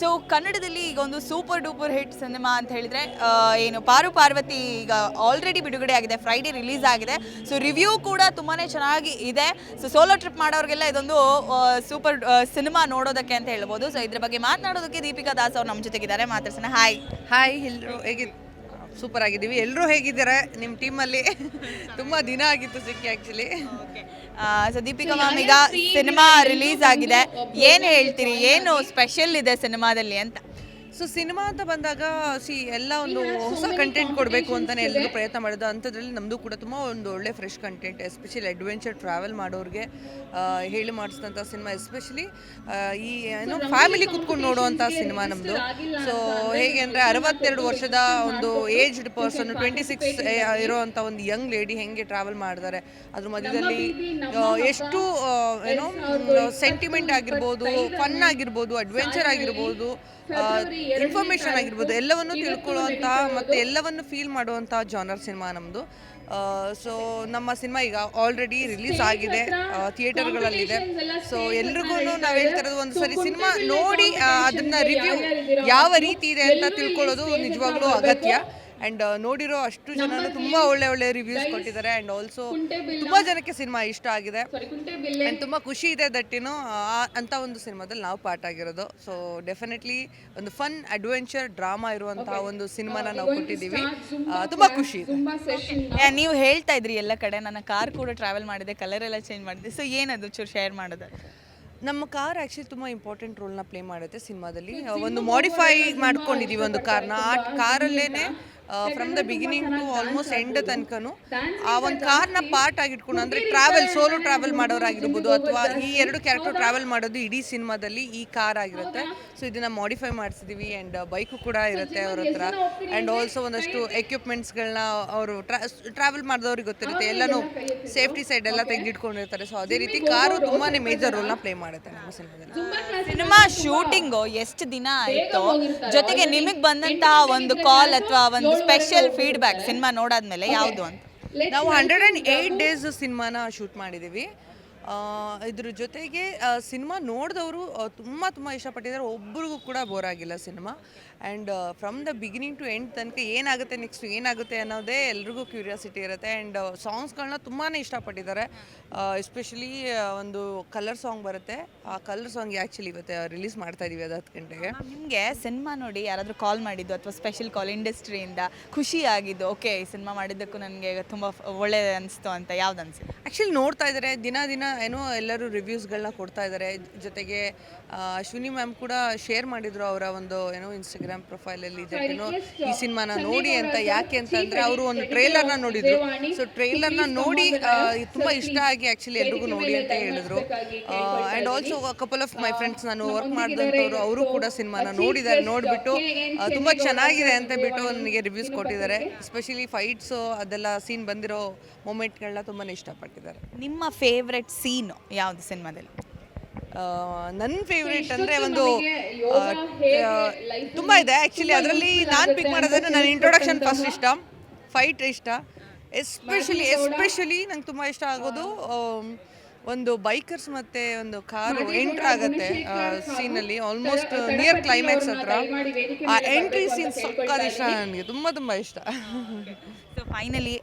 So ಕನ್ನಡದಲ್ಲಿ ಈಗ ಒಂದು ಸೂಪರ್ ಡೂಪರ್ ಹಿಟ್ ಸಿನಿಮಾ ಅಂತ ಹೇಳಿದ್ರೆ ಏನು, ಪಾರು ಪಾರ್ವತಿ ಈಗ ಆಲ್ರೆಡಿ ಬಿಡುಗಡೆ ಆಗಿದೆ ಫ್ರೈಡೇ ರಿಲೀಸ್ ಆಗಿದೆ. ಸೊ ರಿವ್ಯೂ ಕೂಡ ತುಂಬಾ ಚೆನ್ನಾಗಿ ಇದೆ. ಸೊ ಸೋಲೋ ಟ್ರಿಪ್ ಮಾಡೋರಿಗೆಲ್ಲ ಇದೊಂದು ಸೂಪರ್ ಸಿನಿಮಾ ನೋಡೋದಕ್ಕೆ ಅಂತ ಹೇಳ್ಬೋದು. ಸೊ ಇದ್ರ ಬಗ್ಗೆ ಮಾತನಾಡೋದಕ್ಕೆ ದೀಪಿಕಾ ದಾಸ್ ಅವ್ರು ನಮ್ಮ ಜೊತೆಗಿದ್ದಾರೆ. ಮಾತಾಡ್ಸೋಣ. ಹಾಯ್ ಹಾಯ್ ಎಲ್ಲರೂ ಹೇಗಿ ಸೂಪರ್ ಆಗಿದ್ದೀವಿ. ಎಲ್ಲರೂ ಹೇಗಿದ್ದಾರೆ? ನಿಮ್ಮ ಟೀಮಲ್ಲಿ ತುಂಬ ದಿನ ಆಗಿತ್ತು ಸಿಕ್ಕಿ ಆ್ಯಕ್ಚುಲಿ ಸೊ ದೀಪಿಕಾ ಮ್ಯಾಮ್ ಈಗ ಸಿನಿಮಾ ರಿಲೀಸ್ ಆಗಿದೆ. ಏನು ಹೇಳ್ತೀರಿ? ಏನು ಸ್ಪೆಷಲ್ ಇದೆ ಸಿನಿಮಾದಲ್ಲಿ ಅಂತ? ಸೊ ಸಿನಿಮಾ ಅಂತ ಬಂದಾಗ ಸಿ ಎಲ್ಲ ಒಂದು ಹೊಸ ಕಂಟೆಂಟ್ ಕೊಡಬೇಕು ಅಂತಲೇ ಎಲ್ಲರೂ ಪ್ರಯತ್ನ ಮಾಡೋದು ಅಂಥದ್ರಲ್ಲಿ ನಮ್ಮದು ಕೂಡ ತುಂಬ ಒಂದು ಒಳ್ಳೆ fresh content especially adventure travel ಮಾಡೋರಿಗೆ ಹೇಳಿ ಮಾಡಿಸಿದಂಥ ಸಿನಿಮಾ ಎಸ್ಪೆಷಲಿ ಈ ಏನು ಫ್ಯಾಮಿಲಿ ಕುತ್ಕೊಂಡು ನೋಡುವಂಥ ಸಿನಿಮಾ ನಮ್ಮದು ಸೊ ಹೇಗೆ ಅಂದರೆ ಅರವತ್ತೆರಡು ವರ್ಷದ ಒಂದು ಏಜ್ಡ್ ಪರ್ಸನ್ ಟ್ವೆಂಟಿ ಸಿಕ್ಸ್ ಇರೋವಂಥ ಒಂದು ಯಂಗ್ ಲೇಡಿ ಹೆಂಗೆ ಟ್ರಾವೆಲ್ ಮಾಡ್ತಾರೆ. ಅದ್ರ ಮಧ್ಯದಲ್ಲಿ ಎಷ್ಟು ಏನೋ ಸೆಂಟಿಮೆಂಟ್ ಆಗಿರ್ಬೋದು ಫನ್ ಆಗಿರ್ಬೋದು ಅಡ್ವೆಂಚರ್ ಆಗಿರ್ಬೋದು ಇನ್ಫಾರ್ಮೇಷನ್ ಆಗಿರ್ಬೋದು ಎಲ್ಲವನ್ನು ತಿಳ್ಕೊಳ್ಳುವಂತಹ ಮತ್ತು ಎಲ್ಲವನ್ನು ಫೀಲ್ ಮಾಡುವಂತಹ ಜಾನರ್ ಸಿನಿಮಾ ನಮ್ಮದು ಸೊ ನಮ್ಮ ಸಿನಿಮಾ ಈಗ ಆಲ್ರೆಡಿ ರಿಲೀಸ್ ಆಗಿದೆ ಥಿಯೇಟರ್ಗಳಲ್ಲಿದೆ ಸೊ ಎಲ್ರಿಗೂ ನಾವು ಹೇಳ್ತಾ ಇರೋದು ಒಂದು ಸರಿ ಸಿನಿಮಾ ನೋಡಿ ಅದನ್ನ ರಿವ್ಯೂ ಯಾವ ರೀತಿ ಇದೆ ಅಂತ ತಿಳ್ಕೊಳ್ಳೋದು ನಿಜವಾಗ್ಲೂ ಅಗತ್ಯ. ಆ್ಯಂಡ್ ನೋಡಿರೋ ಅಷ್ಟು ಜನರು ತುಂಬ ಒಳ್ಳೆ ಒಳ್ಳೆ ರಿವ್ಯೂಸ್ ಕೊಟ್ಟಿದ್ದಾರೆ ಆ್ಯಂಡ್ ಆಲ್ಸೋ ತುಂಬ ಜನಕ್ಕೆ ಸಿನಿಮಾ ಇಷ್ಟ ಆಗಿದೆ. ಆ್ಯಂಡ್ ತುಂಬ ಖುಷಿ ಇದೆ ದಟ್ ಏನೋ ಅಂತ ಒಂದು ಸಿನಿಮಾದಲ್ಲಿ ನಾವು ಪಾರ್ಟ್ ಆಗಿರೋದು. ಸೊ ಡೆಫಿನೆಟ್ಲಿ ಒಂದು ಫನ್ ಅಡ್ವೆಂಚರ್ ಡ್ರಾಮಾ ಇರುವಂತಹ ಒಂದು ಸಿನಿಮಾನ ನಾವು ಕೊಟ್ಟಿದ್ದೀವಿ. ತುಂಬಾ ಖುಷಿ ಇದೆ. ನೀವು ಹೇಳ್ತಾ ಇದ್ರಿ ಎಲ್ಲ ಕಡೆ. ನನ್ನ ಕಾರ್ ಕೂಡ ಟ್ರಾವೆಲ್ ಮಾಡಿದೆ ಕಲರ್ ಎಲ್ಲ ಚೇಂಜ್ ಮಾಡಿದೆ. ಸೊ ಏನದು ಚೂರು ಶೇರ್ ಮಾಡೋದು? ನಮ್ಮ ಕಾರ್ ಆ್ಯಕ್ಚುಲಿ ತುಂಬ ಇಂಪಾರ್ಟೆಂಟ್ ರೋಲ್ನ ಪ್ಲೇ ಮಾಡುತ್ತೆ ಸಿನಿಮಾದಲ್ಲಿ ಒಂದು ಮಾಡಿಫೈ ಮಾಡ್ಕೊಂಡಿದ್ದೀವಿ ಒಂದು ಕಾರ್ನ ಆ ಕಾರಲ್ಲೇನೆ from the beginning to almost end ತನಕನು ಆ ಒಂದು ನ ಪಾರ್ಟ್ ಆಗಿಟ್ಕೊಂಡು ಅಂದ್ರೆ ಟ್ರಾವೆಲ್ ಸೋಲೋ ಟ್ರಾವೆಲ್ ಮಾಡೋರಾಗಿರ್ಬೋದು ಅಥವಾ ಈ ಎರಡು ಕ್ಯಾರೆಕ್ಟರ್ ಟ್ರಾವೆಲ್ ಮಾಡೋದು ಇಡೀ ಸಿನಿಮಾದಲ್ಲಿ ಈ ಕಾರ್ ಆಗಿರುತ್ತೆ. ಸೊ ಇದನ್ನ ಮಾಡಿಫೈ ಮಾಡಿಸಿದೀವಿ ಅಂಡ್ ಬೈಕು ಕೂಡ ಇರುತ್ತೆ ಅವ್ರ ಹತ್ರ. ಆ್ಯಂಡ್ ಆಲ್ಸೋ ಒಂದಷ್ಟು ಎಕ್ವಿಪ್ಮೆಂಟ್ಸ್ಗಳನ್ನ ಅವರು ಟ್ರಾವೆಲ್ ಮಾಡಿದವ್ರಿಗೆ ಗೊತ್ತಿರುತ್ತೆ. ಎಲ್ಲನೂ ಸೇಫ್ಟಿ ಸೈಡ್ ಎಲ್ಲ ತೆಗೆದಿಟ್ಕೊಂಡಿರ್ತಾರೆ. ಸೊ ಅದೇ ರೀತಿ ಕಾರು ತುಂಬಾನೇ ಮೇಜರ್ ರೋಲ್ನ ಪ್ಲೇ ಮಾಡುತ್ತೆ ನಮ್ಮ ಸಿನಿಮಾದಲ್ಲಿ. ಸಿನಿಮಾ ಶೂಟಿಂಗು ಎಷ್ಟು ದಿನ ಆಯಿತು? ಜೊತೆಗೆ ನಿಮಗೆ ಬಂದಂತಹ ಒಂದು ಕಾಲ್ ಅಥವಾ ಒಂದು ಸ್ಪೆಷಲ್ ಫೀಡ್ಬ್ಯಾಕ್ ಸಿನಿಮಾ ನೋಡಾದ್ಮೇಲೆ ಯಾವುದು ಅಂತ. ನಾವು ಹಂಡ್ರೆಡ್ ಆ್ಯಂಡ್ ಏಯ್ಟ್ ಡೇಸ್ ಸಿನಿಮಾನ ಶೂಟ್ ಮಾಡಿದ್ದೀವಿ ಆ, ಇದ್ರ ಜೊತೆಗೆ ಸಿನಿಮಾ ನೋಡಿದವರು ತುಂಬ ತುಂಬ ಇಷ್ಟಪಟ್ಟಿದ್ದಾರೆ. ಒಬ್ರಿಗೂ ಕೂಡ ಬೋರ್ ಆಗಿಲ್ಲ cinema. And from the beginning to end ತನಕ ಏನಾಗುತ್ತೆ ನೆಕ್ಸ್ಟ್ ಏನಾಗುತ್ತೆ ಅನ್ನೋದೇ ಎಲ್ರಿಗೂ ಕ್ಯೂರಿಯಾಸಿಟಿ ಇರುತ್ತೆ. ಆ್ಯಂಡ್ ಸಾಂಗ್ಸ್ಗಳನ್ನ ತುಂಬಾ ಇಷ್ಟಪಟ್ಟಿದ್ದಾರೆ. ಎಸ್ಪೆಷಲಿ ಒಂದು ಕಲರ್ ಸಾಂಗ್ ಬರುತ್ತೆ. ಆ ಕಲರ್ ಸಾಂಗ್ ಆ್ಯಕ್ಚುಲಿ ಇವತ್ತು ರಿಲೀಸ್ ಮಾಡ್ತಾ ಇದೀವಿ ಅದು ಹತ್ತು ಗಂಟೆಗೆ. ನಿಮಗೆ ಸಿನಿಮಾ ನೋಡಿ ಯಾರಾದರೂ ಕಾಲ್ ಮಾಡಿದ್ದು ಅಥವಾ ಸ್ಪೆಷಲ್ ಕಾಲ್ ಇಂಡಸ್ಟ್ರಿಯಿಂದ ಖುಷಿ ಆಗಿದ್ದು ಓಕೆ ಈ ಸಿನಿಮಾ ಮಾಡಿದ್ದಕ್ಕೂ ನನಗೆ ತುಂಬ ಒಳ್ಳೆ ಅನಿಸ್ತು ಅಂತ ಯಾವ್ದು ಅನಿಸುತ್ತೆ? ಆ್ಯಕ್ಚುಲಿ ನೋಡ್ತಾ ಇದ್ದಾರೆ. ದಿನ ದಿನ ಏನೋ ಎಲ್ಲರೂ ರಿವ್ಯೂಸ್ಗಳನ್ನ ಕೊಡ್ತಾ ಇದ್ದಾರೆ. ಜೊತೆಗೆ ಅಶ್ವಿನಿ ಮ್ಯಾಮ್ ಕೂಡ ಶೇರ್ ಮಾಡಿದ್ರು ಅವರ ಒಂದು ಏನೋ ಇನ್ಸ್ಟಾಗ್ರಾಮ್ ಪ್ರೊಫೈಲಲ್ಲಿ ಏನೋ ಈ ಸಿನಿಮಾನ ನೋಡಿ ಅಂತ ಯಾಕೆ ಅಂತಂದ್ರೆ ಅವರು ಒಂದು ಟ್ರೈಲರ್ನ ನೋಡಿದ್ರು. ಸೊ ನ ನೋಡಿ ತುಂಬಾ ತುಂಬ ಇಷ್ಟ ಆಗಿ ಆ್ಯಕ್ಚುಲಿ ಎಲ್ರಿಗೂ ನೋಡಿ ಅಂತ ಹೇಳಿದ್ರು. And also couple of my friends ನಾನು ವರ್ಕ್ ಮಾಡಿದಂಥವ್ರು ಅವರು ಕೂಡ ಸಿನಿಮಾನ ನೋಡಿದ್ದಾರೆ ನೋಡಿಬಿಟ್ಟು ತುಂಬಾ ಚೆನ್ನಾಗಿದೆ ಅಂತ ಬಿಟ್ಟು ನನಗೆ ರಿವ್ಯೂಸ್ ಕೊಟ್ಟಿದ್ದಾರೆ. ಎಸ್ಪೆಷಲಿ ಫೈಟ್ಸ್ ಅದೆಲ್ಲ ಸೀನ್ ಬಂದಿರೋ ಮೂಮೆಂಟ್ಗಳನ್ನ ತುಂಬಾ ಇಷ್ಟಪಟ್ಟಿದ್ದಾರೆ. ನಿಮ್ಮ ಫೇವ್ರೆಟ್ ಸೀನು ಯಾವ್ದು ಸಿನಿಮಾದಲ್ಲಿ? ನನ್ನ ಫೇವ್ರೇಟ್ ಅಂದರೆ ಒಂದು ತುಂಬ ಇದೆ. ಆ್ಯಕ್ಚುಲಿ ಅದರಲ್ಲಿ ನಾನು ಪಿಕ್ ಮಾಡೋದಂದ್ರೆ ನನ್ನ ಇಂಟ್ರೊಡಕ್ಷನ್ ಫಸ್ಟ್ ಇಷ್ಟ. ಫೈಟ್ ಇಷ್ಟ. ಎಸ್ಪೆಷಲಿ ಎಸ್ಪೆಷಲಿ ನಂಗೆ ತುಂಬ ಇಷ್ಟ ಆಗೋದು ಒಂದು ಬೈಕರ್ಸ್ ಮತ್ತೆ ಒಂದು ಕಾರು ಎಂಟ್ರ್ ಆಗುತ್ತೆ ಸೀನಲ್ಲಿ. ಆಲ್ಮೋಸ್ಟ್ ನಿಯರ್ ಕ್ಲೈಮ್ಯಾಕ್ಸ್ ಹತ್ರ. ಆ ಎಂಟ್ರಿ ಸೀನ್ ಸಕ್ಕದ ಇಷ್ಟ ನನಗೆ ತುಂಬ ತುಂಬ ಇಷ್ಟ. ಸೊ ಫೈನಲಿ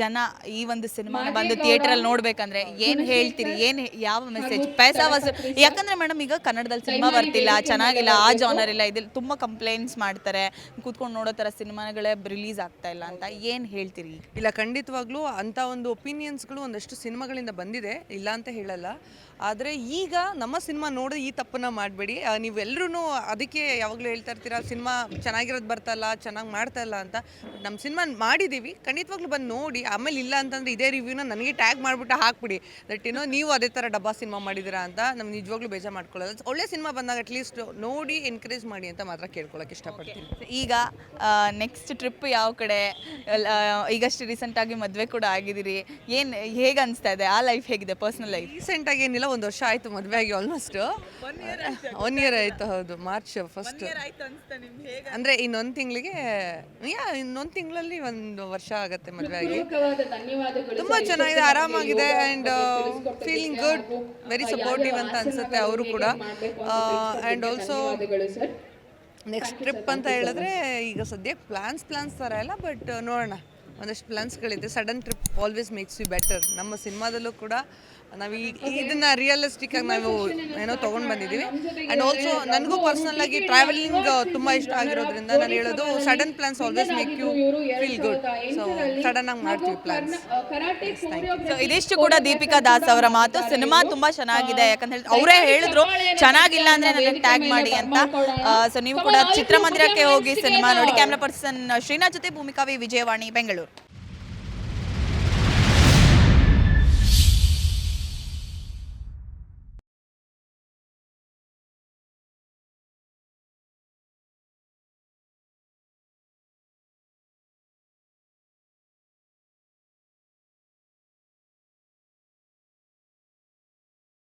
ಜನ ಈ ಒಂದು ಸಿನಿಮಾ ಬಂದು ಥಿಯೇಟರಲ್ಲಿ ನೋಡ್ಬೇಕಂದ್ರೆ ಏನು ಹೇಳ್ತೀರಿ? ಏನು ಯಾವ ಮೆಸೇಜ್ ಪೈಸಾ ವಸೂಲ್ ಯಾಕಂದ್ರೆ ಮೇಡಮ್ ಈಗ ಕನ್ನಡದಲ್ಲಿ ಸಿನಿಮಾ ಬರ್ತಿಲ್ಲ ಚೆನ್ನಾಗಿಲ್ಲ ಆ ಜಾನರ್ ಇಲ್ಲ ಇದ್ರಲ್ಲಿ ತುಂಬ ಕಂಪ್ಲೇಂಟ್ಸ್ ಮಾಡ್ತಾರೆ. ಕೂತ್ಕೊಂಡು ನೋಡೋ ತರ ಸಿನಿಮಾಗಳೇ ರಿಲೀಸ್ ಆಗ್ತಾ ಇಲ್ಲ ಅಂತ ಏನು ಹೇಳ್ತೀರಿ ಇಲ್ಲ ಖಂಡಿತವಾಗ್ಲೂ ಅಂತ ಒಂದು ಒಪಿನಿಯನ್ಸ್ಗಳು ಒಂದಷ್ಟು ಸಿನಿಮಾಗಳಿಂದ ಬಂದಿದೆ ಇಲ್ಲ ಅಂತ ಹೇಳಲ್ಲ. ಆದರೆ ಈಗ ನಮ್ಮ ಸಿನಿಮಾ ನೋಡಿ ಈ ತಪ್ಪನ್ನ ಮಾಡಬೇಡಿ. ನೀವೆಲ್ಲರೂ ಅದಕ್ಕೆ ಯಾವಾಗಲೂ ಹೇಳ್ತಾ ಇರ್ತೀರಾ ಸಿನಿಮಾ ಚೆನ್ನಾಗಿರೋದು ಬರ್ತಲ್ಲ ಚೆನ್ನಾಗಿ ಮಾಡ್ತಾ ಇಲ್ಲ ಅಂತ. ನಮ್ಮ ಸಿನಿಮಾ ಮಾಡಿದ್ದೀವಿ ಖಂಡಿತವಾಗ್ಲೂ ಬಂದು ನೋಡಿ. ಆಮೇಲೆ ಇಲ್ಲ ಅಂತಂದ್ರೆ ಇದೇ ರಿವ್ಯೂನ ನನಗೆ ಟ್ಯಾಗ್ ಮಾಡಿಬಿಟ್ಟು ಹಾಕ್ಬಿಡಿ. ದಟ್ ಏನೋ ನೀವು ಅದೇ ಥರ ಡಬ್ಬಾ ಸಿನಿಮಾ ಮಾಡಿದ್ದೀರಾ ಅಂತ ನಮ್ಗೆ ನಿಜವಾಗ್ಲೂ ಬೇಜಾರು ಮಾಡ್ಕೊಳ್ಳೋದು. ಒಳ್ಳೆ ಸಿನಿಮಾ ಬಂದಾಗ ಅಟ್ಲೀಸ್ಟ್ ನೋಡಿ ಎನ್ಕರೇಜ್ ಮಾಡಿ ಅಂತ ಮಾತ್ರ ಕೇಳ್ಕೊಳ್ಳೋಕೆ ಇಷ್ಟಪಡ್ತೀನಿ. ಈಗ ನೆಕ್ಸ್ಟ್ ಟ್ರಿಪ್ ಯಾವ ಕಡೆ? ಈಗಷ್ಟು ರೀಸೆಂಟಾಗಿ ಮದುವೆ ಕೂಡ ಆಗಿದ್ದೀರಿ. ಏನು ಹೇಗೆ ಅನಿಸ್ತಾ ಇದೆ? ಆ ಲೈಫ್ ಹೇಗಿದೆ ಪರ್ಸ್ನಲ್ ಲೈಫ್ ರೀಸೆಂಟಾಗಿ ಏನಿಲ್ಲ ಒಂದು ವರ್ಷ ಆಯಿತು ಮದುವೆ ಆಗಿ ಆಲ್ಮೋಸ್ಟ್ ಒನ್ ಇಯರ್ ಆಯಿತು ಹೌದು ಮಾರ್ಚ್ ಫಸ್ಟ್ ಅಂದರೆ ಇನ್ನೊಂದು ತಿಂಗಳಿಗೆ ಯಾ ಇನ್ನೊಂದು ತಿಂಗಳಲ್ಲಿ ಒಂದು ವರ್ಷ ಆಗುತ್ತೆ ಮದುವೆ ಆಗಿ. ತುಂಬ ಚೆನ್ನಾಗಿದೆ ಆರಾಮಾಗಿದೆ and feeling good very supportive ಅಂತ ಅನ್ಸುತ್ತೆ ಅವರು ಕೂಡ. ಆ್ಯಂಡ್ ಆಲ್ಸೋ ನೆಕ್ಸ್ಟ್ ಟ್ರಿಪ್ ಅಂತ ಹೇಳಿದ್ರೆ ಈಗ ಸದ್ಯಕ್ಕೆ ಪ್ಲಾನ್ಸ್ ಪ್ಲಾನ್ಸ್ ಥರ ಎಲ್ಲ ಬಟ್ ನೋಡೋಣ. ಒಂದಷ್ಟು ಪ್ಲಾನ್ಸ್ಗಳಿದೆ sudden trip always makes you better ನಮ್ಮ ಸಿನಿಮಾದಲ್ಲೂ ಕೂಡ ನಾವು ಈ ಇದನ್ನ ರಿಯಲಿಸ್ಟಿಕ್ ಆಗಿ ನಾವು ಏನೋ ತಗೊಂಡ್ ಬಂದಿದ್ದೀವಿ ಆ್ಯಂಡ್ ಆಲ್ಸೋ ನನಗೂ ಪರ್ಸನಲ್ ಆಗಿ ಟ್ರಾವೆಲಿಂಗ್ ತುಂಬಾ ಇಷ್ಟ ಆಗಿರೋದ್ರಿಂದ ನಾನು ಹೇಳೋದು sudden plans always make you feel good so sudden ಆಗಿ ಮಾಡ್ತೀವಿ ಪ್ಲಾನ್ಸ್ ಸೊ ಇದಿಷ್ಟು ಕೂಡ ದೀಪಿಕಾ ದಾಸ್ ಅವರ ಮಾತು. ಸಿನಿಮಾ ತುಂಬಾ ಚೆನ್ನಾಗಿದೆ. ಯಾಕಂತ ಹೇಳಿ ಅವರೇ ಹೇಳಿದ್ರು, ಚೆನ್ನಾಗಿಲ್ಲ ಅಂದ್ರೆ ನನಗೆ ಟ್ಯಾಗ್ ಮಾಡಿ ಅಂತ. ಸೊ ನೀವು ಕೂಡ ಚಿತ್ರಮಂದಿರಕ್ಕೆ ಹೋಗಿ ಸಿನಿಮಾ ನೋಡಿ. ಕ್ಯಾಮ್ರಾ ಪರ್ಸನ್ ಶ್ರೀನಾಥ್ ಜೊತೆ ಭೂಮಿಕಾ ವಿ ವಿಜಯವಾಣಿ, ಬೆಂಗಳೂರು.